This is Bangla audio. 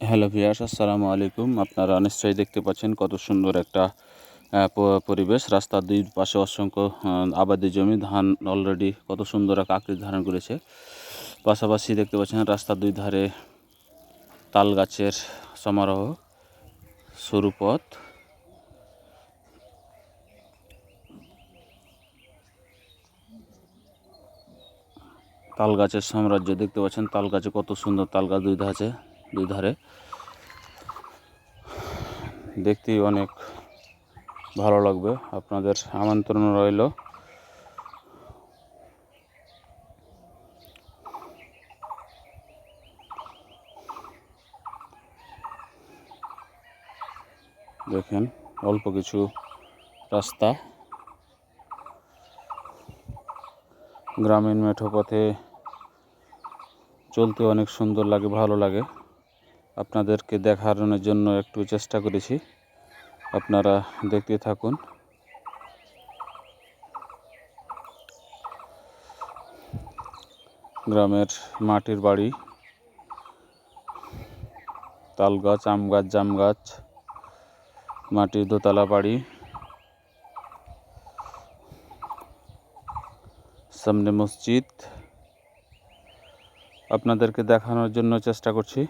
হ্যালো ভিয়াস আসসালামু আলাইকুম। আপনারা নিশ্চয়ই দেখতে পাচ্ছেন কত সুন্দর একটা পরিবেশ। রাস্তার দুই পাশে অসংখ্য আবাদি জমি, ধান অলরেডি কত সুন্দর এক আকৃতি ধারণ করেছে। পাশাপাশি দেখতে পাচ্ছেন রাস্তার দুই ধারে তাল গাছের সমারোহ সরু পথ। তাল গাছের সাম্রাজ্য দেখতে পাচ্ছেন, তাল গাছে কত সুন্দর তাল গাছ দুই ধারে দুই ধারে দেখতেই অনেক ভালো লাগবে। আপনাদের আমন্ত্রণ রইল। দেখেন, অল্প কিছু রাস্তা। গ্রামীণ মেঠো পথে চলতে অনেক সুন্দর লাগে, ভালো লাগে। আপনাদেরকে দেখানোর জন্য একটু চেষ্টা করেছি। আপনারা দেখতে থাকুন। গ্রামের মাটির বাড়ি। তাল গাছ আম গাছ, জাম গাছ, মাটির দোতলা বাড়ি। সামনে মসজিদ। আপনাদেরকে দেখানোর জন্য চেষ্টা করছি।